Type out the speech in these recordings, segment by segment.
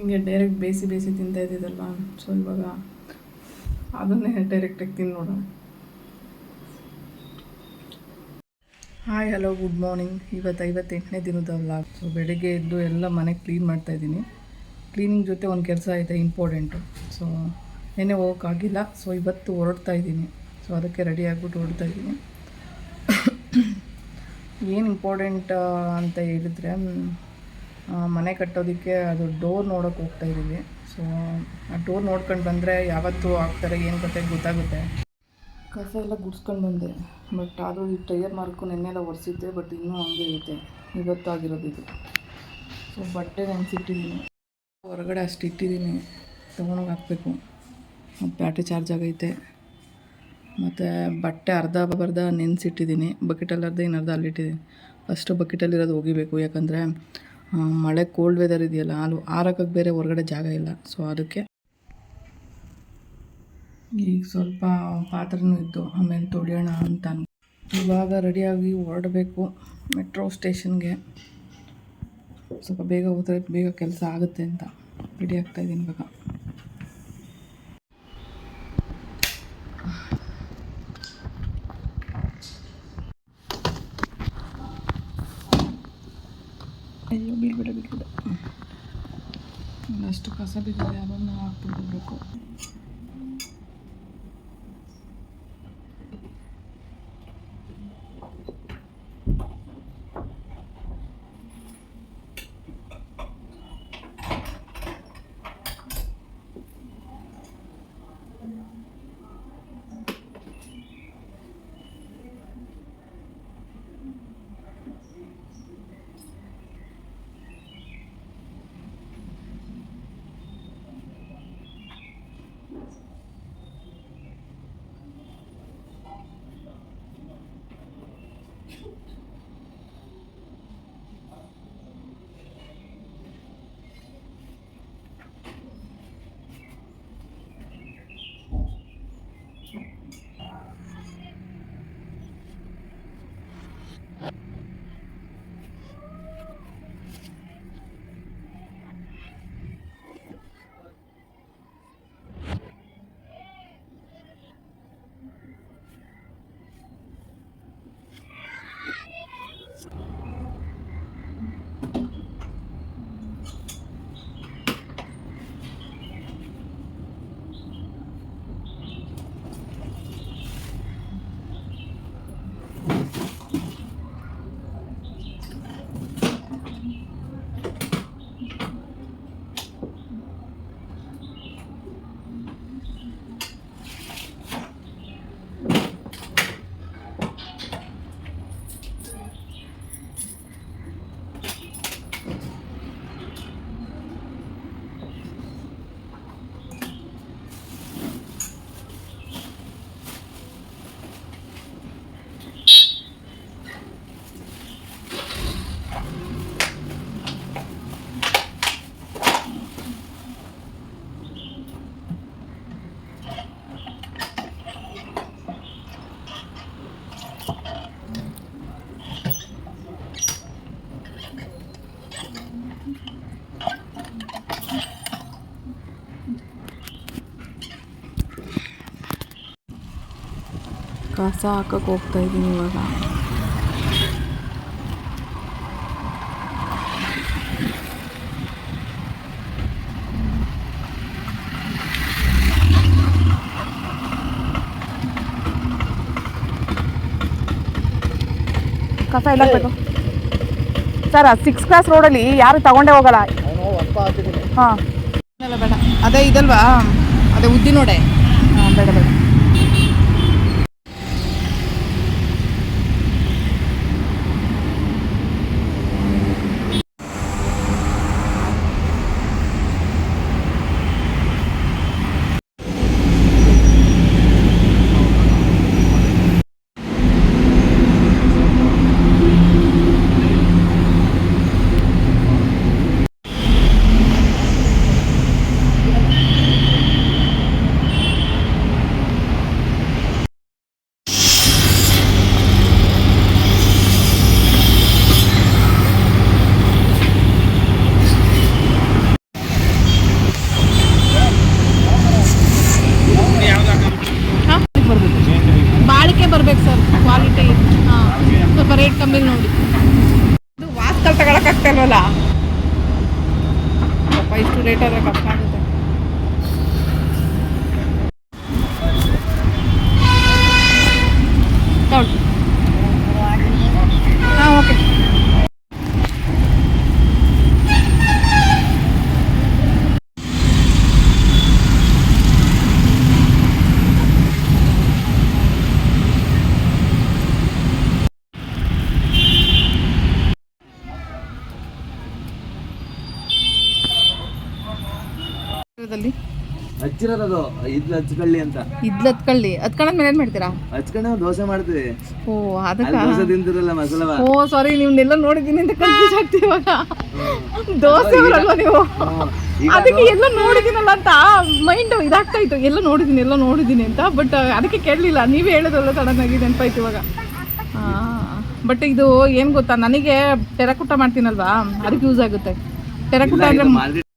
ಹಿಂಗೆ ಡೈರೆಕ್ಟ್ ಬೇಯಿಸಿ ಬೇಯಿಸಿ ತಿಂತಾ ಇದ್ದಿದ್ದಲ್ವ? ಸೊ ಇವಾಗ ಅದನ್ನೇ ಡೈರೆಕ್ಟಾಗಿ ತಿಂದು ನೋಡೋಣ. ಹಾಯ್ ಹಲೋ ಗುಡ್ ಮಾರ್ನಿಂಗ್ ಇವತ್ತು ಐವತ್ತೆಂಟನೇ ದಿನದ ವ್ಲಾಗ್ ಸೊ ಬೆಳಗ್ಗೆ ಎದ್ದು ಎಲ್ಲ ಮನೆ ಕ್ಲೀನ್ ಮಾಡ್ತಾಯಿದ್ದೀನಿ ಕ್ಲೀನಿಂಗ್ ಜೊತೆ ಒಂದು ಕೆಲಸ ಐತೆ ಇಂಪಾರ್ಟೆಂಟು ಸೊ ಏನೇ ಹೋಗೋಕ್ಕಾಗಿಲ್ಲ ಸೊ ಇವತ್ತು ಹೊರಡ್ತಾ ಇದ್ದೀನಿ. ಸೊ ಅದಕ್ಕೆ ರೆಡಿ ಆಗಿಬಿಟ್ಟು ಹೊರಡ್ತಾ ಇದ್ದೀನಿ. ಏನು ಇಂಪಾರ್ಟೆಂಟ್ ಅಂತ ಹೇಳಿದ್ರೆ ಮನೆ ಕಟ್ಟೋದಕ್ಕೆ ಅದು ಡೋರ್ ನೋಡೋಕೆ ಹೋಗ್ತಾ ಇದ್ದೀವಿ. ಸೊ ಆ ಡೋರ್ ನೋಡ್ಕೊಂಡು ಬಂದರೆ ಯಾವತ್ತು ಆಗ್ತಾರೆ ಏನು ಕತೆ ಗೊತ್ತಾಗುತ್ತೆ. ಕಸ ಎಲ್ಲ ಗುಡ್ಸ್ಕೊಂಡು ಬಂದೆ. ಬಟ್ ಅದು ಈ ಟೈಯರ್ ಮಾರ್ಕು ನೆನ್ನೆಲ್ಲ ಒರೆಸಿದ್ದೆ ಬಟ್ ಇನ್ನೂ ಹಂಗೆ ಐತೆ. ಇವತ್ತು ಆಗಿರೋದು ಇದು. ಸೊ ಬಟ್ಟೆ ನೆನೆಸಿಟ್ಟಿದ್ದೀನಿ. ಹೊರಗಡೆ ಅಷ್ಟು ಇಟ್ಟಿದ್ದೀನಿ. ತೊಗೊಂಡೋಗಿ ಹಾಕಬೇಕು. ಮತ್ತು ಬ್ಯಾಟ್ರಿ ಚಾರ್ಜ್ ಆಗೈತೆ. ಮತ್ತು ಬಟ್ಟೆ ಅರ್ಧ ಬರ್ಧ ನೆನೆಸಿಟ್ಟಿದ್ದೀನಿ. ಬಕೆಟಲ್ಲಿ ಅರ್ಧ ಇನ್ನರ್ಧ ಅಲ್ಲಿಟ್ಟಿದ್ದೀನಿ. ಫಸ್ಟು ಬಕೆಟಲ್ಲಿರೋದು ಒಗಿಬೇಕು ಯಾಕಂದರೆ ಮಳೆ ಕೋಲ್ಡ್ ವೆದರ್ ಇದೆಯಲ್ಲ ಅಲ್ಲಿ ಆರಕ್ಕೆ ಬೇರೆ ಹೊರಗಡೆ ಜಾಗ ಇಲ್ಲ. ಸೊ ಅದಕ್ಕೆ ಈಗ ಸ್ವಲ್ಪ ಪಾತ್ರನೂ ಇತ್ತು, ಆಮೇಲೆ ತೊಳೆಯೋಣ ಅಂತ ಇವಾಗ ರೆಡಿಯಾಗಿ ಹೊರಡಬೇಕು ಮೆಟ್ರೋ ಸ್ಟೇಷನ್ಗೆ ಸ್ವಲ್ಪ ಬೇಗ ಹೋದರೆ ಬೇಗ ಕೆಲಸ ಆಗುತ್ತೆ ಅಂತ ರೆಡಿ ಆಗ್ತಾಯಿದ್ದೀನಿ ಇವಾಗ. ಅಯ್ಯೋ ಬೀಳ್ಬೇಡ ಬೀಳ್ಬಿಡ ಅಷ್ಟು ಕಸ ಬಿದ್ದಿದೆ ಅದನ್ನು ಹಾಕ್ಬಿಡ್ಬೇಕು ಕಸ ಹಾಕಕ್ಕೆ ಹೋಗ್ತಾ ಇದ್ದೀನಿ ಇವಾಗ ಕಸ ಎಲ್ಲ ಬೇಕು ಸರ್ ಸಿಕ್ಸ್ ಕ್ಲಾಸ್ ರೋಡಲ್ಲಿ ಯಾರು ತಗೊಂಡೇ ಹೋಗಲ್ಲ. ಹಾಂ. ಬೇಡ. ಅದೇ ಇದಲ್ವಾ? ಅದೇ ಉದ್ದಿನೋಡೆ ಹಾಂ ಬೇಡ ಬೇಡ. ಲೈಟ್ ಕಂಬಿಲಿ ನೋಡಿ. ಇದು ವಾಸ್ಕಲ್ ತಗೊಳಕ್ಕಾಗ್ತಾ ಇಲ್ವಲ್ಲ ಪಾಪ ಇಷ್ಟು ರೇಟ್ ಆದರೆ ಕಷ್ಟ ಆಗುತ್ತೆ. ಹಚ್ಚಿರೋದು ಇದ್ಲು ಹಚ್ಕೊಳ್ಳಿ ಅಂತ. ಇದ್ಲು ಹತ್ಕೊಳ್ಳಿ ಹತ್ಕೊಂಡ್ಮೇಲೆ ಏನ್ ಮಾಡ್ತೀರಾ? ಹಚ್ಕೊಂಡೆ ಒಂದ್ ದೋಸೆ ಮಾಡ್ತೀವಿ. ಓ ಅಲ್ಲಿ ಅದಕ್ಕೆ ದೋಸೆ ತಿಂತಿರಲ್ಲ ಮಸಾಲವ? ಓ ಸಾರಿ ನಿಮ್ನೆಲ್ಲ ನೋಡಿದೀನಿ ಅಂತ ಕನ್ಫ್ಯೂಸ್ ಆಗ್ತೀವಿ ಇವಾಗ. ದೋಸೆ ಅವರಲ್ವಾ ನೀವು? ಈಗ ಅದಕ್ಕೆ ಎಲ್ಲ ನೋಡಿದ್ದೀನಲ್ಲ ಅಂತ. ಮೈಂಡ್ ಇದಾಗ್ತಾ ಇತ್ತು. ಎಲ್ಲ ನೋಡಿದೀನಿ ಎಲ್ಲ ನೋಡಿದೀನಿ ಅಂತ. ಬಟ್ ಅದಕ್ಕೆ ಕೇಳಲಿಲ್ಲ. ನೀವೇ ಹೇಳೋದಲ್ಲ ಸಡನ್ ಆಗಿ ನೆನಪಾಯ್ತು ಇವಾಗ. ಬಟ್ ಇದು ಏನು ಗೊತ್ತಾ? ನನಗೆ ಟೆರಕುಟ ಮಾಡ್ತೀನಲ್ವಾ? ಅದಕ್ಕೆ ಯೂಸ್ ಆಗುತ್ತೆ. ಟೆರಕುಟ ಅಂದರೆ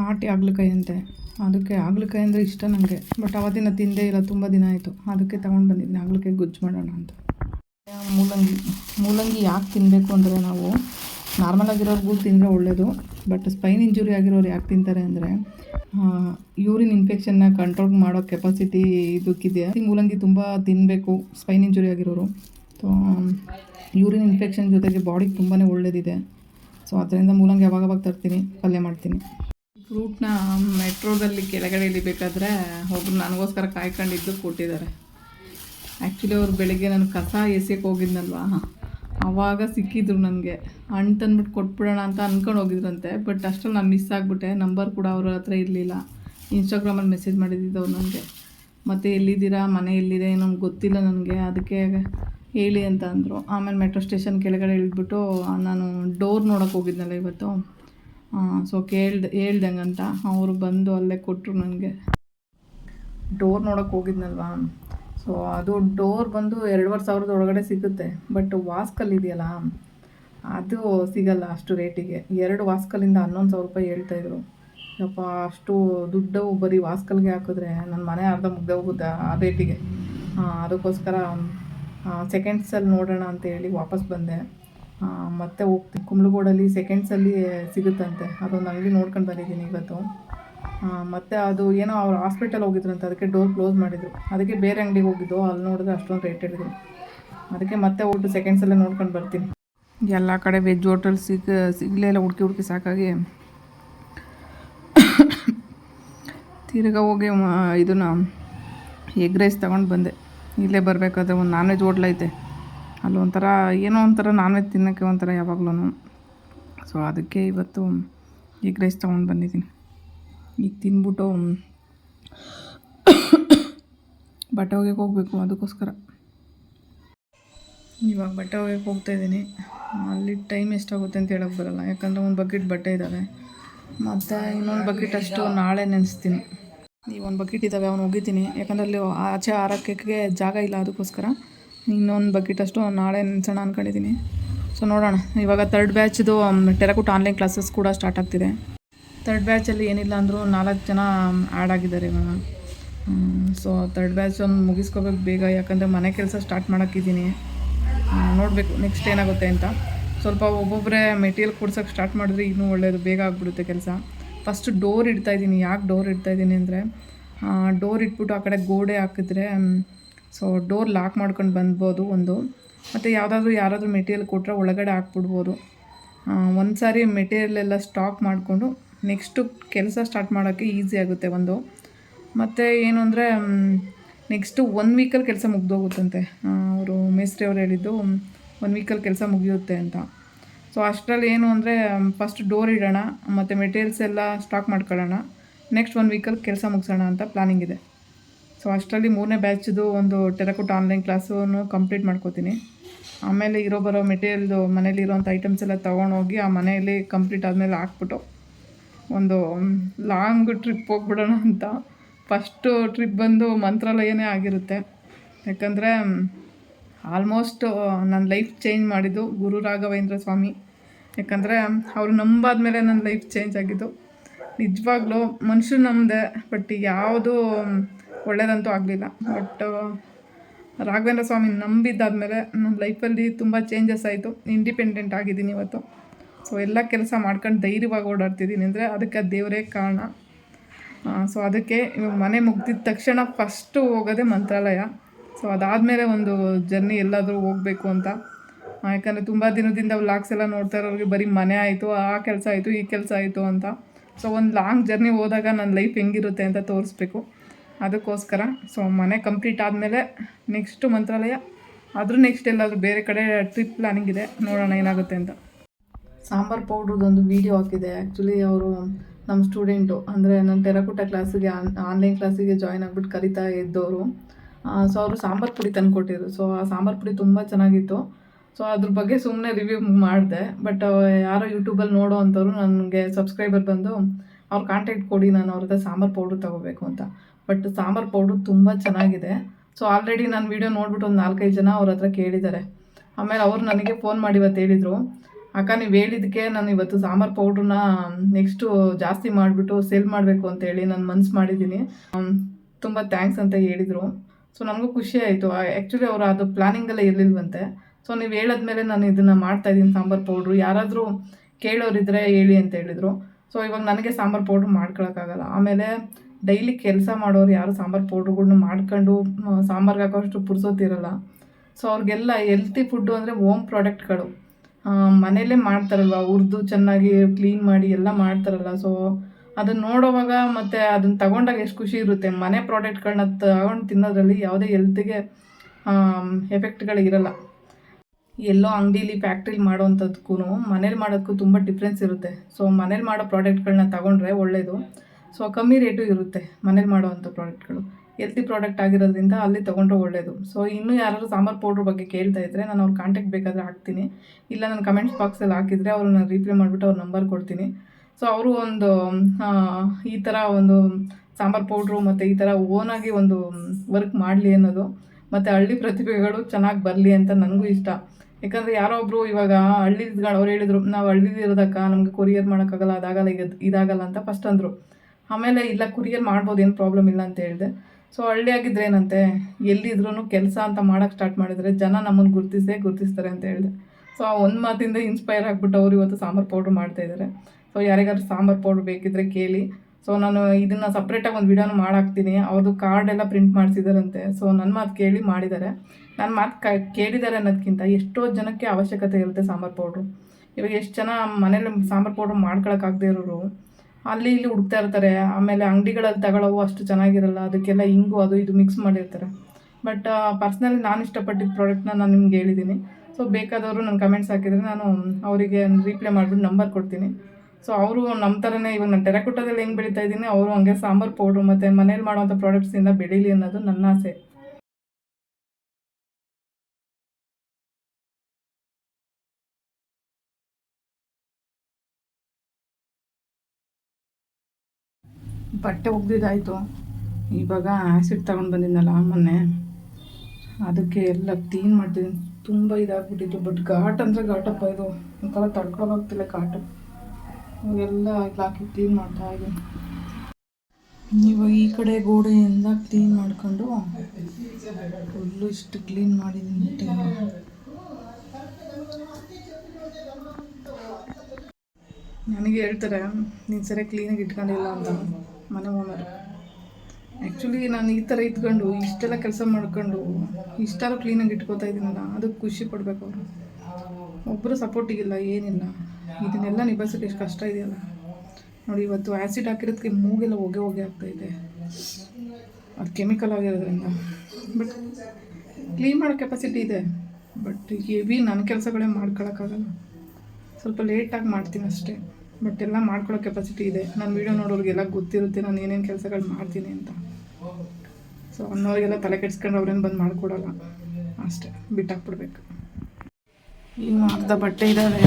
ನಾಟಿ ಆಗ್ಲಕಾಯಿ ಅಂತೆ ಅದಕ್ಕೆ ಆಗ್ಲಕಾಯಿ ಅಂದರೆ ಇಷ್ಟ ನನಗೆ ಬಟ್ ಅವತ್ತಿನ ತಿಂದೇ ಇಲ್ಲ, ತುಂಬ ದಿನ ಆಯಿತು. ಅದಕ್ಕೆ ತೊಗೊಂಡು ಬಂದಿದ್ದೀನಿ ಆಗ್ಲಕಾಯಿ ಗೊಜ್ಜು ಮಾಡೋಣ ಅಂತ. ಮೂಲಂಗಿ. ಮೂಲಂಗಿ ಯಾಕೆ ತಿನ್ನಬೇಕು ಅಂದರೆ ನಾವು ನಾರ್ಮಲ್ ಆಗಿರೋರ್ಗೂ ತಿಂದರೆ ಒಳ್ಳೆಯದು ಬಟ್ ಸ್ಪೈನ್ ಇಂಜುರಿ ಆಗಿರೋರು ಯಾಕೆ ತಿಂತಾರೆ ಅಂದರೆ ಯೂರಿನ್ ಇನ್ಫೆಕ್ಷನ್ನ ಕಂಟ್ರೋಲ್ ಮಾಡೋ ಕೆಪಾಸಿಟಿ ಇದಕ್ಕಿದೆ. ಮೂಲಂಗಿ ತುಂಬ ತಿನ್ನಬೇಕು ಸ್ಪೈನ್ ಇಂಜುರಿ ಆಗಿರೋರು. ಸೊ ಯೂರಿನ್ ಇನ್ಫೆಕ್ಷನ್ ಜೊತೆಗೆ ಬಾಡಿಗೆ ತುಂಬಾ ಒಳ್ಳೆಯದಿದೆ ಸೊ ಅದರಿಂದ ಮೂಲಂಗಿ ಯಾವಾಗವಾಗ ತರ್ತೀನಿ, ಪಲ್ಯ ಮಾಡ್ತೀನಿ. ಫ್ರೂಟ್ನ ಮೆಟ್ರೋದಲ್ಲಿ ಕೆಳಗಡೆ ಇಳಿಬೇಕಾದ್ರೆ ಒಬ್ರು ನನಗೋಸ್ಕರ ಕಾಯ್ಕೊಂಡಿದ್ದು ಕೊಟ್ಟಿದ್ದಾರೆ. ಆ್ಯಕ್ಚುಲಿ ಅವ್ರು ಬೆಳಿಗ್ಗೆ ನಾನು ಕಸ ಎಸೆಯಕ್ಕೆ ಹೋಗಿದ್ನಲ್ವಾ? ಆವಾಗ ಸಿಕ್ಕಿದ್ರು ನನಗೆ. ಹಣ್ಣು ತಂದ್ಬಿಟ್ಟು ಕೊಟ್ಬಿಡೋಣ ಅಂತ ಅಂದ್ಕೊಂಡು ಹೋಗಿದ್ರಂತೆ, ಬಟ್ ಅಷ್ಟರಲ್ಲಿ ನಾನು ಮಿಸ್ ಆಗಿಬಿಟ್ಟೆ. ನಂಬರ್ ಕೂಡ ಅವ್ರ ಹತ್ರ ಇರಲಿಲ್ಲ. ಇನ್ಸ್ಟಾಗ್ರಾಮಲ್ಲಿ ಮೆಸೇಜ್ ಮಾಡಿದ್ದಿದ್ದು ಅವ್ರು ನನಗೆ. ಮತ್ತು ಎಲ್ಲಿದ್ದೀರಾ? ಮನೆ ಎಲ್ಲಿದೆ? ನಮ್ಗೆ ಗೊತ್ತಿಲ್ಲ ನನಗೆ. ಅದಕ್ಕೆ ಹೇಳಿ ಅಂತ ಅಂದರು. ಆಮೇಲೆ ಮೆಟ್ರೋ ಸ್ಟೇಷನ್ ಕೆಳಗಡೆ ಇಳಿದ್ಬಿಟ್ಟು ನಾನು ಡೋರ್ ನೋಡೋಕೆ ಹೋಗಿದ್ನಲ್ಲ ಇವತ್ತು. ಸೊ ಕೇಳ್ದೆ, ಹೇಳ್ದಂಗಂತ ಅವರು ಬಂದು ಅಲ್ಲೇ ಕೊಟ್ಟರು ನನಗೆ. ಡೋರ್ ನೋಡೋಕೆ ಹೋಗಿದ್ನಲ್ವಾ? ಸೊ ಅದು ಡೋರ್ ಬಂದು ಎರಡುವರೆ ಸಾವಿರದ ಒಳಗಡೆ ಸಿಗುತ್ತೆ ಬಟ್ ವಾಸ್ಕಲ್ ಇದೆಯಲ್ಲ, ಅದು ಸಿಗಲ್ಲ ಅಷ್ಟು ರೇಟಿಗೆ ಎರಡು ವಾಸ್ಕಲಿಂದ ಹನ್ನೊಂದು ಸಾವಿರ ರೂಪಾಯಿ ಹೇಳ್ತಾಯಿದ್ರು ಯಪ್ಪ, ಅಷ್ಟು ದುಡ್ಡು ಬರೀ ವಾಸ್ಕಲ್ಗೆ ಹಾಕಿದ್ರೆ ನನ್ನ ಮನೆ ಅರ್ಧ ಮುಗ್ದೆ ಹೋಗುತ್ತೆ ಆ ರೇಟಿಗೆ ಅದಕ್ಕೋಸ್ಕರ ಸೆಕೆಂಡ್ಸಲ್ಲಿ ನೋಡೋಣ ಅಂತ ಹೇಳಿ ವಾಪಸ್ ಬಂದೆ. ಮತ್ತೆ ಹೋಗ್ತೀನಿ. ಕುಂಬ್ಳಗೋಡಲ್ಲಿ ಸೆಕೆಂಡ್ಸಲ್ಲಿ ಸಿಗುತ್ತಂತೆ. ಅದೊಂದು ಅಂಗಡಿ ನೋಡ್ಕೊಂಡು ಬಂದಿದ್ದೀನಿ ಇವತ್ತು. ಮತ್ತು ಅದು ಏನೋ ಅವ್ರು ಹಾಸ್ಪಿಟಲ್ ಹೋಗಿದ್ರಂತೆ. ಅದಕ್ಕೆ ಡೋರ್ ಕ್ಲೋಸ್ ಮಾಡಿದರು. ಅದಕ್ಕೆ ಬೇರೆ ಅಂಗಡಿಗೆ ಹೋಗಿದ್ದು. ಅಲ್ಲಿ ನೋಡಿದ್ರೆ ಅಷ್ಟೊಂದು ರೇಟ್ ಹೇಳಿದ್ರು. ಅದಕ್ಕೆ ಮತ್ತೆ ಹೋಗ್ಬಿಟ್ಟು ಸೆಕೆಂಡ್ಸಲ್ಲೇ ನೋಡ್ಕೊಂಡು ಬರ್ತೀನಿ. ಎಲ್ಲ ಕಡೆ ವೆಜ್ ಹೋಟೆಲ್ ಸಿಗ, ಸಿಗಲೇ ಇಲ್ಲ. ಹುಡುಕಿ ಹುಡುಕಿ ಸಾಕಾಗಿ. ತಿರ್ಗಾ ಹೋಗಿ ಇದನ್ನು ಎಗ್ ರೈಸ್ ತೊಗೊಂಡು ಬಂದೆ. ಇಲ್ಲೇ ಬರಬೇಕಾದ್ರೆ ಒಂದು ನಾನ್ ವೆಜ್ ಹೋಟ್ಲ್ ಅಲ್ಲಿ ಒಂಥರ ಏನೋ ಒಂಥರ ನಾನ್ ವೆಜ್ ತಿನ್ನೋಕ್ಕೆ ಒಂಥರ ಯಾವಾಗ್ಲೂ. ಸೊ ಅದಕ್ಕೆ ಇವತ್ತು ಎಗ್ ರೈಸ್ ತೊಗೊಂಡು ಬಂದಿದ್ದೀನಿ. ಈಗ ತಿಂದ್ಬಿಟ್ಟು ಬಟ್ಟೆ ಒಗೆಯಕ್ಕೆ ಹೋಗಬೇಕು ಅದಕ್ಕೋಸ್ಕರ. ಇವಾಗ ಬಟ್ಟೆ ಒಗೆಯಕ್ಕೆ ಹೋಗ್ತಾ ಇದ್ದೀನಿ. ಅಲ್ಲಿ ಟೈಮ್ ಎಷ್ಟಾಗುತ್ತೆ ಅಂತ ಹೇಳೋಕ್ಕೆ ಬರಲ್ಲ. ಯಾಕಂದರೆ ಒಂದು ಬಕೆಟ್ ಬಟ್ಟೆ ಇದ್ದಾವೆ ಮತ್ತು ಇನ್ನೊಂದು ಬಕೆಟ್ ಅಷ್ಟು ನಾಳೆ ನೆನೆಸ್ತೀನಿ. ಈ ಒಂದು ಬಕೆಟ್ ಇದ್ದಾವೆ ಅವ್ನು ಒಗಿತೀನಿ. ಯಾಕಂದರೆ ಅಲ್ಲಿ ಆಚೆ ಆರೋಗ್ಯಕ್ಕೆ ಜಾಗ ಇಲ್ಲ ಅದಕ್ಕೋಸ್ಕರ. ಇನ್ನೊಂದು ಬಕೆಟ್ ಅಷ್ಟು ನಾಳೆ ನಿಲ್ಸೋಣ ಅಂದ್ಕೊಂಡಿದ್ದೀನಿ ಸೊ ನೋಡೋಣ. ಇವಾಗ ತರ್ಡ್ ಬ್ಯಾಚ್ದು ಟೆರಕುಟ್ ಆನ್ಲೈನ್ ಕ್ಲಾಸಸ್ ಕೂಡ ಸ್ಟಾರ್ಟ್ ಆಗ್ತಿದೆ. ತರ್ಡ್ ಬ್ಯಾಚಲ್ಲಿ ಏನಿಲ್ಲ ಅಂದರೂ ನಾಲ್ಕು ಜನ ಆ್ಯಡ್ ಆಗಿದ್ದಾರೆ ಇವಾಗ. ಸೊ ತರ್ಡ್ ಬ್ಯಾಚ್ ಒಂದು ಮುಗಿಸ್ಕೋಬೇಕು ಬೇಗ. ಯಾಕಂದರೆ ಮನೆ ಕೆಲಸ ಸ್ಟಾರ್ಟ್ ಮಾಡೋಕ್ಕಿದ್ದೀನಿ. ನೋಡಬೇಕು ನೆಕ್ಸ್ಟ್ ಏನಾಗುತ್ತೆ ಅಂತ. ಸ್ವಲ್ಪ ಒಬ್ಬೊಬ್ಬರೇ ಮೆಟೀರಿಯಲ್ ಕೊಡ್ಸೋಕ್ಕೆ ಸ್ಟಾರ್ಟ್ ಮಾಡಿದ್ರೆ ಇನ್ನೂ ಒಳ್ಳೆಯದು ಬೇಗ ಆಗಿಬಿಡುತ್ತೆ ಕೆಲಸ. ಫಸ್ಟ್ ಡೋರ್ ಇಡ್ತಾ ಇದ್ದೀನಿ ಯಾಕೆ ಡೋರ್ ಇಡ್ತಾ ಇದ್ದೀನಿ ಅಂದರೆ ಡೋರ್ ಇಟ್ಬಿಟ್ಟು ಆ ಕಡೆ ಗೋಡೆ ಹಾಕಿದ್ರೆ ಸೊ ಡೋರ್ ಲಾಕ್ ಮಾಡ್ಕೊಂಡು ಬಂದ್ಬೋದು ಒಂದು. ಮತ್ತು ಯಾವುದಾದ್ರೂ ಯಾರಾದರೂ ಮೆಟೀರಿಯಲ್ ಕೊಟ್ಟರೆ ಒಳಗಡೆ ಹಾಕ್ಬಿಡ್ಬೋದು. ಒಂದು ಸಾರಿ ಮೆಟೀರಿಯಲ್ ಎಲ್ಲ ಸ್ಟಾಕ್ ಮಾಡಿಕೊಂಡು ನೆಕ್ಸ್ಟು ಕೆಲಸ ಸ್ಟಾರ್ಟ್ ಮಾಡೋಕ್ಕೆ ಈಸಿ ಆಗುತ್ತೆ ಒಂದು. ಮತ್ತು ಏನು ಅಂದರೆ ನೆಕ್ಸ್ಟು ಒನ್ ವೀಕಲ್ಲಿ ಕೆಲಸ ಮುಗ್ದೋಗುತ್ತಂತೆ. ಅವರು ಮೇಸ್ತ್ರಿ ಅವ್ರು ಹೇಳಿದ್ದು ಒನ್ ವೀಕಲ್ಲಿ ಕೆಲಸ ಮುಗಿಯುತ್ತೆ ಅಂತ. ಸೊ ಅಷ್ಟರಲ್ಲಿ ಏನು ಅಂದರೆ ಫಸ್ಟ್ ಡೋರ್ ಇಡೋಣ, ಮತ್ತು ಮೆಟೀರಿಯಲ್ಸ್ ಎಲ್ಲ ಸ್ಟಾಕ್ ಮಾಡ್ಕೊಳ್ಳೋಣ ನೆಕ್ಸ್ಟ್ ಒನ್ ವೀಕಲ್ಲಿ ಕೆಲಸ ಮುಗಿಸೋಣ ಅಂತ ಪ್ಲಾನಿಂಗ್ ಇದೆ. ಸೊ ಅಷ್ಟರಲ್ಲಿ ಮೂರನೇ ಬ್ಯಾಚ್ದು ಒಂದು ಟೆರಕೋಟ್ ಆನ್ಲೈನ್ ಕ್ಲಾಸನ್ನು ಕಂಪ್ಲೀಟ್ ಮಾಡ್ಕೋತೀನಿ. ಆಮೇಲೆ ಇರೋ ಬರೋ ಮೆಟೀರಿಯಲ್ದು ಮನೇಲಿ ಇರೋಂಥ ಐಟಮ್ಸ್ ಎಲ್ಲ ತೊಗೊಂಡೋಗಿ ಆ ಮನೆಯಲ್ಲಿ ಕಂಪ್ಲೀಟ್ ಆದಮೇಲೆ ಹಾಕ್ಬಿಟ್ಟು ಒಂದು ಲಾಂಗ್ ಟ್ರಿಪ್ ಹೋಗ್ಬಿಡೋಣ ಅಂತ. ಫಸ್ಟು ಟ್ರಿಪ್ ಬಂದು ಮಂತ್ರಾಲಯನೇ ಆಗಿರುತ್ತೆ. ಯಾಕಂದರೆ ಆಲ್ಮೋಸ್ಟ್ ನನ್ನ ಲೈಫ್ ಚೇಂಜ್ ಮಾಡಿದ್ದು ಗುರು ರಾಘವೇಂದ್ರ ಸ್ವಾಮಿ. ಯಾಕಂದರೆ, ಅವರು ನಂಬಾದ್ಮೇಲೆ ನನ್ನ ಲೈಫ್ ಚೇಂಜ್ ಆಗಿದ್ದು. ನಿಜವಾಗ್ಲೂ ಮನುಷ್ಯರು ನಂಬಿದೆ ಬಟ್ ಯಾವುದೂ ಒಳ್ಳೇದಂತೂ ಆಗಲಿಲ್ಲ. ಬಟ್ ರಾಘವೇಂದ್ರ ಸ್ವಾಮಿ ನಂಬಿದ್ದಾದಮೇಲೆ ನನ್ನ ಲೈಫಲ್ಲಿ ತುಂಬ ಚೇಂಜಸ್ ಆಯಿತು. ಇಂಡಿಪೆಂಡೆಂಟ್ ಆಗಿದ್ದೀನಿ ಇವತ್ತು. ಸೊ ಎಲ್ಲ ಕೆಲಸ ಮಾಡ್ಕೊಂಡು ಧೈರ್ಯವಾಗಿ ಓಡಾಡ್ತಿದ್ದೀನಿ ಅಂದರೆ ಅದಕ್ಕೆ ದೇವರೇ ಕಾರಣ. ಸೊ ಅದಕ್ಕೆ ಇವಾಗ ಮನೆ ಮುಗ್ದಿದ ತಕ್ಷಣ ಫಸ್ಟು ಹೋಗೋದೇ ಮಂತ್ರಾಲಯ. ಸೊ ಅದಾದಮೇಲೆ ಒಂದು ಜರ್ನಿ ಎಲ್ಲಾದರೂ ಹೋಗಬೇಕು ಅಂತ. ಯಾಕಂದರೆ ತುಂಬ ದಿನದಿಂದ ವ್ಲಾಗ್ಸ್ ಎಲ್ಲ ನೋಡ್ತಾ ಇರೋರಿಗೆ ಬರೀ ಮನೆ ಆಯಿತು, ಆ ಕೆಲಸ ಆಯಿತು, ಈ ಕೆಲಸ ಆಯಿತು ಅಂತ. ಸೊ ಒಂದು ಲಾಂಗ್ ಜರ್ನಿ ಹೋದಾಗ ನನ್ನ ಲೈಫ್ ಹೆಂಗಿರುತ್ತೆ ಅಂತ ತೋರಿಸ್ಬೇಕು. ಅದಕ್ಕೋಸ್ಕರ ಸೊ ಮನೆ ಕಂಪ್ಲೀಟ್ ಆದಮೇಲೆ ನೆಕ್ಸ್ಟು ಮಂತ್ರಾಲಯ. ಆದರೂ ನೆಕ್ಸ್ಟ್ ಎಲ್ಲಾದರೂ ಬೇರೆ ಕಡೆ ಟ್ರಿಪ್ ಪ್ಲಾನಿಂಗ್ ಇದೆ, ನೋಡೋಣ ಏನಾಗುತ್ತೆ ಅಂತ. ಸಾಂಬಾರ್ ಪೌಡ್ರದೊಂದು ವೀಡಿಯೋ ಹಾಕಿದೆ. ಆ್ಯಕ್ಚುಲಿ ಅವರು ನಮ್ಮ ಸ್ಟೂಡೆಂಟು ಅಂದರೆ ನನ್ನ ಟೆರಕುಟ ಕ್ಲಾಸಿಗೆ ಆನ್ಲೈನ್ ಕ್ಲಾಸಿಗೆ ಜಾಯ್ನ್ ಆಗಿಬಿಟ್ಟು ಕರಿತಾ ಇದ್ದವರು ಸೊ ಅವರು ಸಾಂಬಾರು ಪುಡಿ ತಂದು ಕೊಟ್ಟಿದ್ರು. ಸೊ ಆ ಸಾಂಬಾರು ಪುಡಿ ತುಂಬ ಚೆನ್ನಾಗಿತ್ತು. ಸೊ ಅದ್ರ ಬಗ್ಗೆ ಸುಮ್ಮನೆ ರಿವ್ಯೂ ಮಾಡಿದೆ. ಬಟ್ ಯಾರೋ ಯೂಟ್ಯೂಬಲ್ಲಿ ನೋಡೋ ಅಂಥವ್ರು ನನಗೆ ಸಬ್ಸ್ಕ್ರೈಬರ್ ಬಂದು ಅವ್ರ ಕಾಂಟ್ಯಾಕ್ಟ್ ಕೊಡಿ, ನಾನು ಅವ್ರ ಹತ್ರ ಸಾಂಬಾರು ಪೌಡ್ರ್ ತೊಗೋಬೇಕು ಅಂತ. ಬಟ್ ಸಾಂಬಾರು ಪೌಡ್ರು ತುಂಬ ಚೆನ್ನಾಗಿದೆ. ಸೊ ಆಲ್ರೆಡಿ ನಾನು ವೀಡಿಯೋ ನೋಡ್ಬಿಟ್ಟು ಒಂದು ನಾಲ್ಕೈದು ಜನ ಅವ್ರ ಹತ್ರ ಕೇಳಿದ್ದಾರೆ. ಆಮೇಲೆ ಅವರು ನನಗೆ ಫೋನ್ ಮಾಡಿ ಇವತ್ತು ಹೇಳಿದರು. ಅಕ್ಕ, ನೀವು ಹೇಳಿದ್ದಕ್ಕೆ ನಾನು ಇವತ್ತು ಸಾಂಬಾರು ಪೌಡ್ರನ್ನ ನೆಕ್ಸ್ಟು ಜಾಸ್ತಿ ಮಾಡಿಬಿಟ್ಟು ಸೇಲ್ ಮಾಡಬೇಕು ಅಂತೇಳಿ ನಾನು ಮನ್ಸು ಮಾಡಿದ್ದೀನಿ. ತುಂಬ ಥ್ಯಾಂಕ್ಸ್ ಅಂತ ಹೇಳಿದರು. ಸೊ ನನಗೂ ಖುಷಿ ಆಯಿತು. ಆ್ಯಕ್ಚುಲಿ ಅವರು ಅದು ಪ್ಲಾನಿಂಗೆಲ್ಲ ಇರಲಿಲ್ವಂತೆ. ಸೊ ನೀವು ಹೇಳಿದ್ಮೇಲೆ ನಾನು ಇದನ್ನು ಮಾಡ್ತಾಯಿದ್ದೀನಿ ಸಾಂಬಾರು ಪೌಡ್ರು. ಯಾರಾದರೂ ಕೇಳೋರಿದ್ರೆ ಹೇಳಿ ಅಂತ ಹೇಳಿದರು. ಸೊ ಇವಾಗ ನನಗೆ ಸಾಂಬಾರು ಪೌಡ್ರ್ ಮಾಡ್ಕೊಳಕ್ಕಾಗಲ್ಲ. ಆಮೇಲೆ ಡೈಲಿ ಕೆಲಸ ಮಾಡೋರು ಯಾರು ಸಾಂಬಾರು ಪೌಡ್ರುಗಳ್ನ ಮಾಡ್ಕೊಂಡು ಸಾಂಬಾರ್ಗೆ ಹಾಕೋಷ್ಟು ಪುರ್ಸೋತಿರಲ್ಲ ಸೊ ಅವ್ರಿಗೆಲ್ಲ ಹೆಲ್ತಿ ಫುಡ್ಡು ಅಂದರೆ ಓಮ್ ಪ್ರಾಡಕ್ಟ್ಗಳು ಮನೆಯಲ್ಲೇ ಮಾಡ್ತಾರಲ್ವ, ಹುರಿದು ಚೆನ್ನಾಗಿ ಕ್ಲೀನ್ ಮಾಡಿ ಎಲ್ಲ ಮಾಡ್ತಾರಲ್ಲ. ಸೊ ಅದನ್ನ ನೋಡೋವಾಗ ಮತ್ತು ಅದನ್ನ ತಗೊಂಡಾಗ ಎಷ್ಟು ಖುಷಿ ಇರುತ್ತೆ. ಮನೆ ಪ್ರಾಡಕ್ಟ್ಗಳನ್ನ ತಗೊಂಡು ತಿನ್ನೋದ್ರಲ್ಲಿ ಯಾವುದೇ ಹೆಲ್ತಿಗೆ ಎಫೆಕ್ಟ್ಗಳಿರಲ್ಲ ಎಲ್ಲೋ ಅಂಗಡೀಲಿ ಫ್ಯಾಕ್ಟ್ರಿಲಿ ಮಾಡೋವಂಥದ್ದಕ್ಕೂ ಮನೇಲಿ ಮಾಡೋದಕ್ಕೂ ತುಂಬ ಡಿಫ್ರೆನ್ಸ್ ಇರುತ್ತೆ. ಸೊ ಮನೇಲಿ ಮಾಡೋ ಪ್ರಾಡಕ್ಟ್ಗಳನ್ನ ತಗೊಂಡ್ರೆ ಒಳ್ಳೆಯದು ಸೊ ಕಮ್ಮಿ ರೇಟು ಇರುತ್ತೆ ಮನೇಲಿ ಮಾಡುವಂಥ ಪ್ರಾಡಕ್ಟ್ಗಳು ಎಲ್ತಿ ಪ್ರಾಡಕ್ಟ್ ಆಗಿರೋದ್ರಿಂದ ಅಲ್ಲಿ ತೊಗೊಂಡ್ರೆ ಒಳ್ಳೆಯದು ಸೊ ಇನ್ನೂ ಯಾರಾದರೂ ಸಾಂಬಾರು ಪೌಡ್ರ್ ಬಗ್ಗೆ ಕೇಳ್ತಾ ಇದ್ದರೆ ನಾನು ಅವ್ರ ಕಾಂಟ್ಯಾಕ್ಟ್ ಬೇಕಾದರೆ ಹಾಕ್ತೀನಿ. ಇಲ್ಲ ನನ್ನ ಕಮೆಂಟ್ಸ್ ಬಾಕ್ಸಲ್ಲಿ ಹಾಕಿದರೆ ಅವ್ರನ್ನ ರೀಪ್ಲೈ ಮಾಡಿಬಿಟ್ಟು ಅವ್ರ ನಂಬರ್ ಕೊಡ್ತೀನಿ. ಸೊ ಅವರು ಒಂದು ಈ ಥರ ಒಂದು ಸಾಂಬಾರು ಪೌಡ್ರು ಮತ್ತು ಈ ಥರ ಓನಾಗಿ ಒಂದು ವರ್ಕ್ ಮಾಡಲಿ ಅನ್ನೋದು ಮತ್ತು ಹಳ್ಳಿ ಪ್ರತಿಭೆಗಳು ಚೆನ್ನಾಗಿ ಬರಲಿ ಅಂತ ನನಗೂ ಇಷ್ಟ. ಯಾಕಂದರೆ ಯಾರೋ ಒಬ್ಬರು ಇವಾಗ ಹಳ್ಳಿಗಳು ಅವ್ರು ಹೇಳಿದರು, ನಾವು ಹಳ್ಳಿಲಿ ಇರೋದಕ್ಕ ನಮಗೆ ಕೊರಿಯರ್ ಮಾಡೋಕ್ಕಾಗಲ್ಲ, ಅದಾಗಲ್ಲ ಈಗ ಇದಾಗಲ್ಲ ಅಂತ ಫಸ್ಟ್ ಅಂದರು. ಆಮೇಲೆ ಇಲ್ಲ ಕುರಿಯರ್ ಮಾಡ್ಬೋದು ಏನು ಪ್ರಾಬ್ಲಮ್ ಇಲ್ಲ ಅಂತ ಹೇಳಿದೆ. ಸೊ ಹಳ್ಳಿ ಆಗಿದ್ರೆ ಏನಂತೆ ಎಲ್ಲಿದ್ರೂ ಕೆಲಸ ಅಂತ ಮಾಡೋಕ್ಕೆ ಸ್ಟಾರ್ಟ್ ಮಾಡಿದರೆ ಜನ ನಮ್ಮನ್ನು ಗುರುತಿಸೇ ಗುರುತಿಸ್ತಾರೆ ಅಂತ ಹೇಳಿದೆ. ಸೊ ಆ ಒಂದು ಮಾತಿಂದ ಇನ್ಸ್ಪೈರ್ ಆಗಿಬಿಟ್ಟು ಅವರು ಇವತ್ತು ಸಾಂಬಾರು ಪೌಡ್ರ್ ಮಾಡ್ತಾ ಇದ್ದಾರೆ ಸೊ ಯಾರಿಗಾದ್ರೂ ಸಾಂಬಾರು ಪೌಡ್ರ್ ಬೇಕಿದ್ರೆ ಕೇಳಿ. ಸೊ ನಾನು ಇದನ್ನು ಸಪ್ರೇಟಾಗಿ ಒಂದು ವಿಡಿಯೋನು ಮಾಡಾಕ್ತೀನಿ. ಅವ್ರದ್ದು ಕಾರ್ಡ್ ಎಲ್ಲ ಪ್ರಿಂಟ್ ಮಾಡಿಸಿದಾರಂತೆ. ಸೊ ನನ್ನ ಮಾತು ಕೇಳಿ ಮಾಡಿದ್ದಾರೆ ನನ್ನ ಮಾತು ಕ ಕೇಳಿದ್ದಾರೆ ಅನ್ನೋದಕ್ಕಿಂತ ಎಷ್ಟೋ ಜನಕ್ಕೆ ಅವಶ್ಯಕತೆ ಇರುತ್ತೆ ಸಾಂಬಾರು ಪೌಡ್ರು ಇವಾಗ ಎಷ್ಟು ಜನ ಮನೇಲಿ ಸಾಂಬಾರು ಪೌಡ್ರ್ ಮಾಡ್ಕೊಳಕ್ಕಾಗದೇ ಇರೋರು ಅಲ್ಲಿ ಇಲ್ಲಿ ಹುಡುಕ್ತಾ ಇರ್ತಾರೆ. ಆಮೇಲೆ ಅಂಗಡಿಗಳಲ್ಲಿ ತಗೊಳ್ಳೋವು ಅಷ್ಟು ಚೆನ್ನಾಗಿರಲ್ಲ. ಅದಕ್ಕೆಲ್ಲ ಹಿಂಗು ಅದು ಇದು ಮಿಕ್ಸ್ ಮಾಡಿರ್ತಾರೆ. ಬಟ್ ಪರ್ಸ್ನಲಿ ನಾನು ಇಷ್ಟಪಟ್ಟಿದ್ದ ಪ್ರಾಡಕ್ಟ್ನ ನಾನು ನಿಮ್ಗೆ ಹೇಳಿದ್ದೀನಿ ಸೊ ಬೇಕಾದವರು ನನ್ನ ಕಮೆಂಟ್ಸ್ ಹಾಕಿದರೆ ನಾನು ಅವರಿಗೆ ರೀಪ್ಲೈ ಮಾಡಿಬಿಟ್ಟು ನಂಬರ್ ಕೊಡ್ತೀನಿ. ಸೊ ಅವರು ನಮ್ಮ ಥರನೇ ಇವಾಗ ನಾನು ಟೆರಕೋಟದಲ್ಲಿ ಹೆಂಗೆ ಬೆಳೀತಾ ಇದ್ದೀನಿ, ಅವರು ಹಂಗೆ ಸಾಂಬಾರು ಪೌಡ್ರು ಮತ್ತು ಮನೇಲಿ ಮಾಡುವಂಥ ಪ್ರಾಡಕ್ಟ್ಸಿಂದ ಬೆಳೀಲಿ ಅನ್ನೋದು ನನ್ನ ಆಸೆ. ಬಟ್ಟೆ ಒಗ್ದಿದ್ದಾಯಿತು. ಇವಾಗ ಆ್ಯಸಿಡ್ ತಗೊಂಡು ಬಂದಿದ್ನಲ್ಲ ಮೊನ್ನೆ. ಅದಕ್ಕೆ ಎಲ್ಲ ಕ್ಲೀನ್ ಮಾಡ್ತಿದ್ದೀನಿ ತುಂಬ ಇದಾಗ್ಬಿಟ್ಟಿತ್ತು ಬಟ್ ಘಾಟ್ ಅಂದರೆ ಘಾಟಪ್ಪ ಇದು. ಒಂಥರ ತಡ್ಕೊಳೋಗ್ತಿಲ್ಲ ಘಾಟು. ಎಲ್ಲ ಹಾಕಿ ಕ್ಲೀನ್ ಮಾಡ್ತಾ ಇದ್ದೀನಿ. ಇವಾಗ ಈ ಕಡೆ ಗೋಡೆಯಿಂದ ಕ್ಲೀನ್ ಮಾಡ್ಕೊಂಡು ಫುಲ್ಲು ಇಷ್ಟು ಕ್ಲೀನ್ ಮಾಡಿದ್ದೀನಿ. ನನಗೆ ಹೇಳ್ತಾರೆ, ನೀನು ಸರಿ ಕ್ಲೀನಾಗಿ ಇಟ್ಕೊಂಡಿಲ್ಲ ಅಂತ. ಮನೆ ಓನರ್ ಆ್ಯಕ್ಚುಲಿ ನಾನು ಈ ಥರ ಇದ್ಕೊಂಡು ಇಷ್ಟೆಲ್ಲ ಕೆಲಸ ಮಾಡ್ಕೊಂಡು ಇಷ್ಟೆಲ್ಲ ಕ್ಲೀನಾಗಿ ಇಟ್ಕೋತಾ ಇದ್ದೀನಲ್ಲ ಅದಕ್ಕೆ ಖುಷಿ ಪಡಬೇಕು ಅವರು. ಒಬ್ಬರು ಸಪೋರ್ಟಿಗಿಲ್ಲ ಏನಿಲ್ಲ. ಇದನ್ನೆಲ್ಲ ನಿಭಾಯಿಸೋಕೆ ಎಷ್ಟು ಕಷ್ಟ ಇದೆಯಲ್ಲ. ನೋಡಿ, ಇವತ್ತು ಆ್ಯಸಿಡ್ ಹಾಕಿರೋದಕ್ಕೆ ಮೂಗೆಲ್ಲ ಹೋಗೆ ಹೋಗಿ ಆಗ್ತಾಯಿದೆ ಅದು ಕೆಮಿಕಲ್ ಆಗಿರೋದ್ರಿಂದ. ಬಟ್ ಕ್ಲೀನ್ ಮಾಡೋ ಕೆಪಾಸಿಟಿ ಇದೆ. ಬಟ್ ಹೆವಿ ನನ್ನ ಕೆಲಸಗಳೇ ಮಾಡ್ಕೊಳ್ಳೋಕ್ಕಾಗಲ್ಲ ಸ್ವಲ್ಪ ಲೇಟಾಗಿ ಮಾಡ್ತೀನಿ ಅಷ್ಟೇ. ಬಟ್ ಎಲ್ಲ ಮಾಡ್ಕೊಳ್ಳೋ ಕೆಪಾಸಿಟಿ ಇದೆ. ನನ್ನ ವೀಡಿಯೋ ನೋಡೋರಿಗೆಲ್ಲ ಗೊತ್ತಿರುತ್ತೆ ನಾನು ಏನೇನು ಕೆಲಸಗಳು ಮಾಡ್ತೀನಿ ಅಂತ. ಸೊ ಅನ್ನೋರಿಗೆಲ್ಲ ತಲೆ ಕೆಡ್ಸ್ಕೊಂಡು ಅವ್ರೇನು ಬಂದು ಮಾಡ್ಕೊಡಲ್ಲ. ಅಷ್ಟೇ, ಬಿಟ್ಟಾಕ್ಬಿಡ್ಬೇಕು. ಇನ್ನು ಅರ್ಧ ಬಟ್ಟೆ ಇದ್ದಾವೆ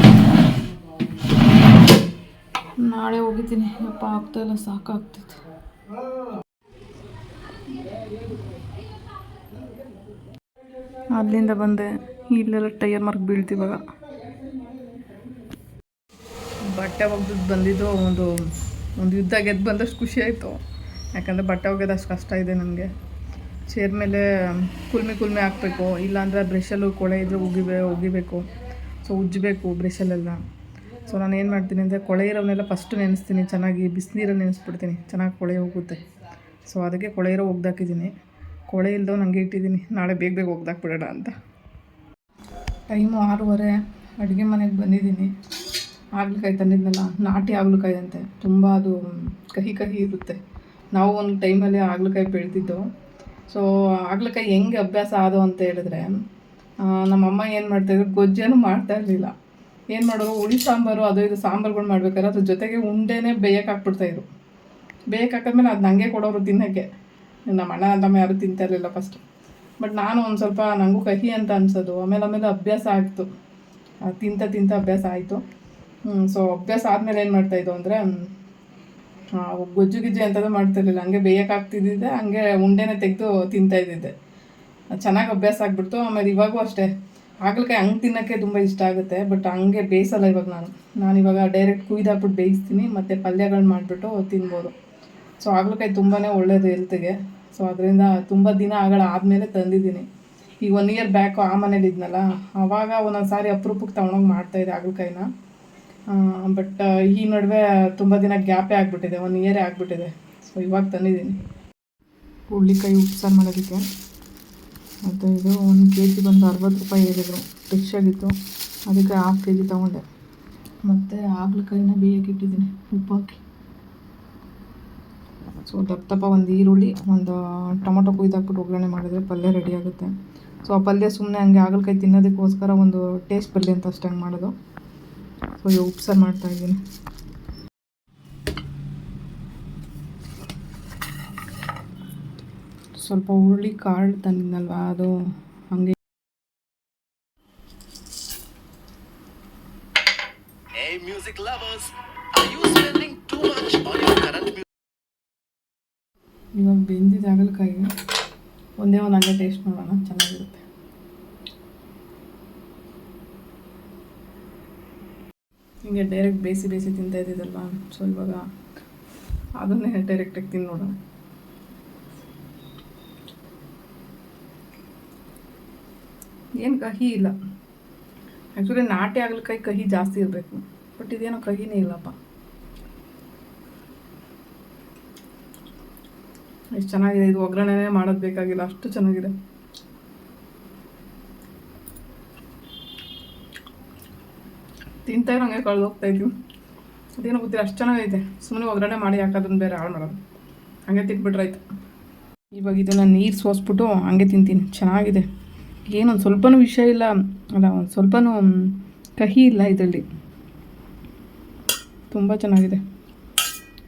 ನಾಳೆ ಹೋಗಿದ್ದೀನಿ. ಯಪ್ಪ ಆಗ್ತಾಯಿಲ್ಲ ಸಾಕಾಗ್ತೈತೆ ಅಲ್ಲಿಂದ ಬಂದೆ. ಇಲ್ಲೆಲ್ಲ ಟೈರ್ ಮಾರ್ಕ್ ಬೀಳ್ತಿವಾಗ. ಬಟ್ಟೆ ಒಗ್ದು ಬಂದಿದ್ದು ಒಂದು ಒಂದು ಯುದ್ಧ ಗೆದ್ದು ಬಂದಷ್ಟು ಖುಷಿ ಆಯಿತು. ಯಾಕಂದರೆ ಬಟ್ಟೆ ಒಗೆದು ಅಷ್ಟು ಕಷ್ಟ ಇದೆ ನನಗೆ ಚೇರ್ ಮೇಲೆ ಕುಲ್ಮೆ ಕುಲ್ಮೆ ಹಾಕಬೇಕು, ಇಲ್ಲಾಂದರೆ ಬ್ರಷಲ್ಲೂ ಕೊಳೆ ಇದ್ದರೆ ಒಗಿಬೇ ಒಗಿಬೇಕು ಸೊ, ಉಜ್ಜಬೇಕು ಬ್ರಷಲ್ಲೆಲ್ಲ. ಸೊ, ನಾನು ಏನು ಮಾಡ್ತೀನಿ ಅಂದರೆ ಕೊಳೆ ಇರೋವನ್ನೆಲ್ಲ ಫಸ್ಟು ನೆನೆಸ್ತೀನಿ, ಚೆನ್ನಾಗಿ ಬಿಸಿನೀರಲ್ಲಿ ನೆನೆಸ್ಬಿಡ್ತೀನಿ, ಚೆನ್ನಾಗಿ ಕೊಳೆ ಹೋಗುತ್ತೆ. ಸೊ, ಅದಕ್ಕೆ ಕೊಳೆ ಇರೋ ಒಗ್ದಾಕಿದ್ದೀನಿ. ಕೊಳೆ ಇಲ್ಲದೋ ನನಗೆ ಇಟ್ಟಿದ್ದೀನಿ, ನಾಳೆ ಬೇಗ ಬೇಗ ಒಗ್ದಾಕ್ಬಿಡೋಣ ಅಂತ. ಟೈಮು ಆರೂವರೆ, ಅಡುಗೆ ಮನೆಗೆ ಬಂದಿದ್ದೀನಿ. ಆಗ್ಲಕಾಯಿ ತಂದಿದ್ನಲ್ಲ, ನಾಟಿ ಆಗ್ಲಕಾಯಿ ಅಂತೆ. ತುಂಬ ಅದು ಕಹಿ ಕಹಿ ಇರುತ್ತೆ. ನಾವು ಒಂದು ಟೈಮಲ್ಲಿ ಆಗ್ಲಕಾಯಿ ಬೆಳೆದಿದ್ದು. ಸೊ ಆಗ್ಲಕಾಯಿ ಹೆಂಗೆ ಅಭ್ಯಾಸ ಆದವು ಅಂತ ಹೇಳಿದ್ರೆ ನಮ್ಮ ನಮ್ಮಮ್ಮ ಏನು ಮಾಡ್ತಾಯಿದ್ರು ಗೊಜ್ಜೇನು ಮಾಡ್ತಾ ಇರಲಿಲ್ಲ. ಏನು ಮಾಡೋರು ಹುಳಿ ಸಾಂಬಾರು, ಅದು ಇದು ಸಾಂಬಾರುಗಳು ಮಾಡ್ಬೇಕಾದ್ರೆ ಅದ್ರ ಜೊತೆಗೆ ಉಂಡೆನೇ ಬೇಯಕ್ಕೆ ಹಾಕ್ಬಿಡ್ತಾಯಿದ್ರು ಬೇಯಕ್ಕೆ ಹಾಕಿದ್ಮೇಲೆ ಅದು ನನಗೆ ಕೊಡೋರು ತಿನ್ನೋಕ್ಕೆ. ನಮ್ಮ ಅಣ್ಣ ತಮ್ಮ ಯಾರು ತಿಂತಾ ಇರಲಿಲ್ಲ ಫಸ್ಟ್ ಬಟ್ ನಾನು ಒಂದು ಸ್ವಲ್ಪ ನನಗೂ ಕಹಿ ಅಂತ ಅನ್ಸೋದು. ಆಮೇಲೆ ಆಮೇಲೆ ಅಭ್ಯಾಸ ಆಯಿತು ತಿಂತ ತಿಂತ ಅಭ್ಯಾಸ ಆಯಿತು. ಸೊ ಅಭ್ಯಾಸ ಆದಮೇಲೆ ಏನು ಮಾಡ್ತಾಯಿದ್ದು ಅಂದರೆ ಗೊಜ್ಜು ಗಿಜ್ಜು ಎಂಥದ್ದು ಮಾಡ್ತಿರ್ಲಿಲ್ಲ. ಹಂಗೆ ಬೇಯಕ್ಕೆ ಹಾಕ್ತಿದ್ದಿದ್ದೆ ಹಂಗೆ ಉಂಡೆನೇ ತೆಗೆದು ತಿಂತಾ ಇದ್ದಿದ್ದೆ. ಚೆನ್ನಾಗಿ ಅಭ್ಯಾಸ ಆಗ್ಬಿಡ್ತು. ಆಮೇಲೆ ಇವಾಗೂ ಅಷ್ಟೇ. ಹಾಗಲಕಾಯಿ ಹಂಗೆ ತಿನ್ನೋಕ್ಕೆ ತುಂಬ ಇಷ್ಟ ಆಗುತ್ತೆ ಬಟ್ ಹಂಗೆ ಬೇಯಿಸಲ್ಲ ಇವಾಗ ನಾನು. ನಾನು ಇವಾಗ ಡೈರೆಕ್ಟ್ ಕುಯ್ದಾಕ್ಬಿಟ್ಟು ಬೇಯಿಸ್ತೀನಿ, ಮತ್ತು ಪಲ್ಯಗಳು ಮಾಡಿಬಿಟ್ಟು ತಿನ್ಬೋದು. ಸೊ ಹಾಗಲಕಾಯಿ ತುಂಬಾ ಒಳ್ಳೆಯದು ಹೆಲ್ತ್ಗೆ ಸೊ ಅದರಿಂದ ತುಂಬ ದಿನ ಆಗಳ ಆದಮೇಲೆ ತಂದಿದ್ದೀನಿ. ಈಗ ಒನ್ ಇಯರ್ ಬ್ಯಾಕು ಆ ಮನೇಲಿ ಇದ್ನಲ್ಲ ಅವಾಗ ಒಂದೊಂದು ಸಾರಿ ಅಪರೂಪಕ್ಕೆ ತೊಗೊಂಡೋಗಿ ಮಾಡ್ತಾಯಿದ್ದೆ ಹಾಗಲಕಾಯಿನ ಬಟ್ ಈ ನಡುವೆ ತುಂಬ ದಿನ ಗ್ಯಾಪೇ ಆಗಿಬಿಟ್ಟಿದೆ ಒನ್ ಇಯರೇ ಆಗಿಬಿಟ್ಟಿದೆ. ಸೊ ಇವಾಗ ತಂದಿದ್ದೀನಿ. ಹುಳ್ಳಿಕಾಯಿ ಉಪ್ಸಾರು ಮಾಡೋದಕ್ಕೆ. ಮತ್ತು ಇದು ಒಂದು ಕೆ ಜಿ ಬಂದು ಅರವತ್ತು ರೂಪಾಯಿ ಹೇಳಿದರು. ಫಿಕ್ಸ್ ಆಗಿತ್ತು. ಅದಕ್ಕೆ ಹಾಫ್ ಕೆ ಜಿ ತೊಗೊಂಡೆ. ಮತ್ತು ಹಾಗಲಕಾಯಿನ ಬೇಯಕ್ಕೆ ಇಟ್ಟಿದ್ದೀನಿ. ಉಪ್ಪು ಹಾಕಿ. ಸೊ ದಪ್ಪ ದಪ್ಪ ಒಂದು ಈರುಳ್ಳಿ, ಒಂದು ಟೊಮೊಟೊ ಕುಯ್ದಾಕ್ಬಿಟ್ಟು ಒಗ್ಗರಣೆ ಮಾಡಿದ್ರೆ ಪಲ್ಯ ರೆಡಿ ಆಗುತ್ತೆ. ಸೊ ಆ ಪಲ್ಯ ಸುಮ್ಮನೆ ಹಂಗೆ ಹಾಗಲಕಾಯಿ ತಿನ್ನೋದಕ್ಕೋಸ್ಕರ ಒಂದು ಟೇಸ್ಟ್ ಪಲ್ಯ ಅಂತ ಅಷ್ಟೇ ಹಂಗೆ ಮಾಡೋದು. ಸೊ ಈಗ ಉಪ್ಸಾರು ಮಾಡ್ತಾ ಇದ್ದೀನಿ. ಸ್ವಲ್ಪ ಹುರುಳಿ ಕಾಳು ತಂದಿದ್ನಲ್ವಾ ಅದು ಹಂಗೆ? ಇವಾಗ ಬೆಂದಿದ್ದ ಹಾಗಲಕಾಯಿ ಒಂದೇ ಒಂದು ಹಂಗೆ ಟೇಸ್ಟ್ ನೋಡೋಣ ಚೆನ್ನಾಗಿರುತ್ತೆ. ಹಿಂಗೆ ಡೈರೆಕ್ಟ್ ಬೇಯಿಸಿ ಬೇಯಿಸಿ ತಿಂತಾ ಇದ್ದಿದ್ದಲ್ವ? ಸೊ ಇವಾಗ ಅದನ್ನೇ ಡೈರೆಕ್ಟಾಗಿ ತಿಂದು ನೋಡೋಣ. ಏನು ಕಹಿ ಇಲ್ಲ. ಆ್ಯಕ್ಚುಲಿ ನಾಟಿ ಹಾಗಲಕಾಯಿ ಕಹಿ ಜಾಸ್ತಿ ಇರಬೇಕು. ಬಟ್ ಇದೇನೋ ಕಹಿನೇ ಇಲ್ಲಪ್ಪ. ಎಷ್ಟು ಚೆನ್ನಾಗಿದೆ. ಇದು ಒಗ್ಗರಣೆನೇ ಮಾಡೋದು ಬೇಕಾಗಿಲ್ಲ. ಅಷ್ಟು ಚೆನ್ನಾಗಿದೆ. ತಿಂತಾ ಹಂಗೆ ಕಳೆದು ಹೋಗ್ತಾ ಇದ್ದೀವಿ ಅದೇನೋ ಗೊತ್ತಿಲ್ಲ, ಅಷ್ಟು ಚೆನ್ನಾಗೈತೆ. ಸುಮ್ಮನೆ ಒಗ್ಗರಣೆ ಮಾಡಿ ಹಾಕೋದನ್ನ ಬೇರೆ ಹಾಳು ಮಾಡೋದು ಹಂಗೆ ತಿಂದ್ಬಿಟ್ರಾಯ್ತು ಇವಾಗ ಇದನ್ನು ನೀರು ಸೋಸ್ಬಿಟ್ಟು ಹಂಗೆ ತಿಂತೀನಿ. ಚೆನ್ನಾಗಿದೆ. ಏನೊಂದು ಸ್ವಲ್ಪನೂ ವಿಷಯ ಇಲ್ಲ. ಅಲ್ಲ, ಒಂದು ಸ್ವಲ್ಪನೂ ಕಹಿ ಇಲ್ಲ ಇದರಲ್ಲಿ. ತುಂಬ ಚೆನ್ನಾಗಿದೆ.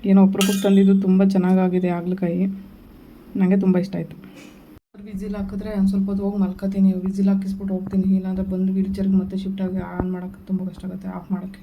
ಏನೋ ಒಬ್ರೊಬ್ಬಕ್ಕೆ ತಂದಿದ್ದು ತುಂಬ ಚೆನ್ನಾಗಾಗಿದೆ ಆಗ್ಲಕಾಯಿ. ನನಗೆ ತುಂಬ ಇಷ್ಟ ಆಯಿತು. ವಿಸಿಲ್ ಹಾಕಿದ್ರೆ ಒಂದು ಸ್ವಲ್ಪ ಹೊತ್ತು ಹೋಗಿ ಮಲ್ಕೋತೀನಿ ವಿಸಿಲ್ ಹಾಕಿಸ್ಬಿಟ್ಟು ಹೋಗ್ತೀನಿ. ಇಲ್ಲಾಂದ್ರೆ ಬಂದು ವೀಲ್ಚರ್ಗೆ ಮತ್ತೆ ಶಿಫ್ಟ್ ಆಗಿ ಆನ್ ಮಾಡೋಕ್ಕೆ ತುಂಬ ಕಷ್ಟ ಆಗುತ್ತೆ ಆಫ್ ಮಾಡೋಕ್ಕೆ.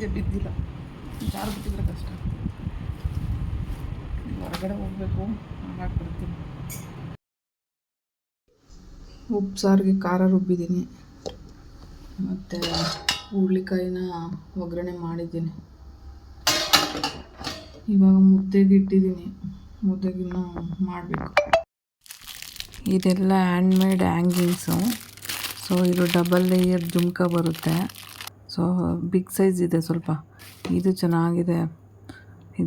ಬಿದ್ದಿದ್ದೆ ಬಿದ್ದಿಲ್ಲ. ಜಾರು ಬಿಟ್ಟಿದ್ರೆ ಕಷ್ಟ. ಹೊರಗಡೆ ಹೋಗಬೇಕು ಹಾಕ್ಬಿಡ್ತೀನಿ ಉಪ್ಪು ಸಾರಿಗೆ ಖಾರ ರುಬ್ಬಿದ್ದೀನಿ. ಮತ್ತು ಹುರುಳಿಕಾಯಿನ ಒಗ್ಗರಣೆ ಮಾಡಿದ್ದೀನಿ. ಇವಾಗ ಮುದ್ದೆಗೆ ಇಟ್ಟಿದ್ದೀನಿ. ಮುದ್ದೆಗಿನ್ನೂ ಮಾಡಬೇಕು. ಇದೆಲ್ಲ ಹ್ಯಾಂಡ್ಮೇಡ್ ಹ್ಯಾಂಗಿಂಗ್ಸು ಸೊ ಇದು ಡಬಲ್ ಲೇಯರ್ ಜುಮ್ಕ ಬರುತ್ತೆ. ಸೊ ಬಿಗ್ ಸೈಜ್ ಇದೆ ಸ್ವಲ್ಪ. ಇದು ಚೆನ್ನಾಗಿದೆ.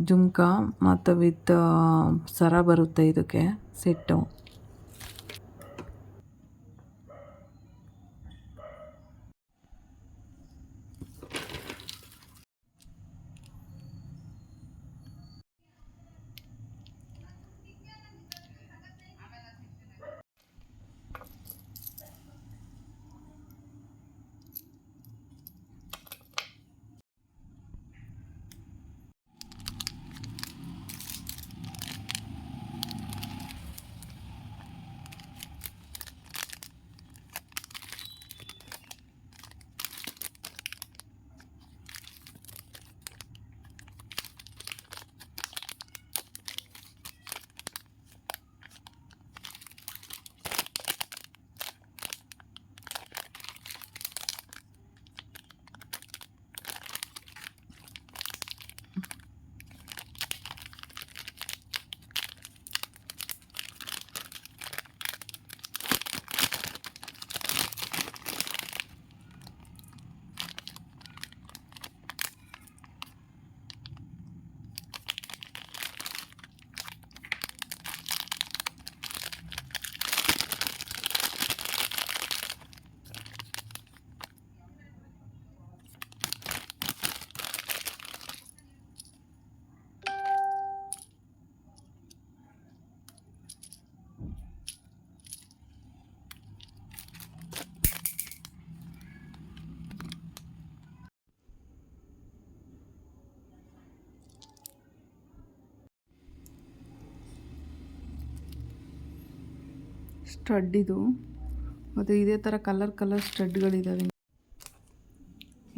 ಜುಮ್ಕಾ ಮತ್ತು ವಿತ್ ಸರ ಬರುತ್ತೆ ಇದಕ್ಕೆ ಸೆಟ್ಟು ಸ್ಟಡ್ ಇದು. ಮತ್ತು ಇದೇ ಥರ ಕಲರ್ ಕಲರ್ ಸ್ಟಡ್ಗಳಿದ್ದಾವೆ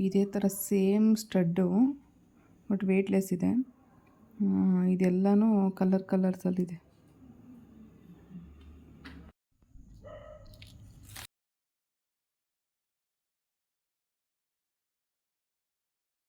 ಇದೇ ಥರ ಸೇಮ್ ಸ್ಟಡ್ಡು, ಬಟ್ ವೆಯ್ಟ್ಲೆಸ್ ಇದೆ. ಇದೆಲ್ಲನೂ ಕಲರ್ ಕಲರ್ಸಲ್ಲಿದೆ.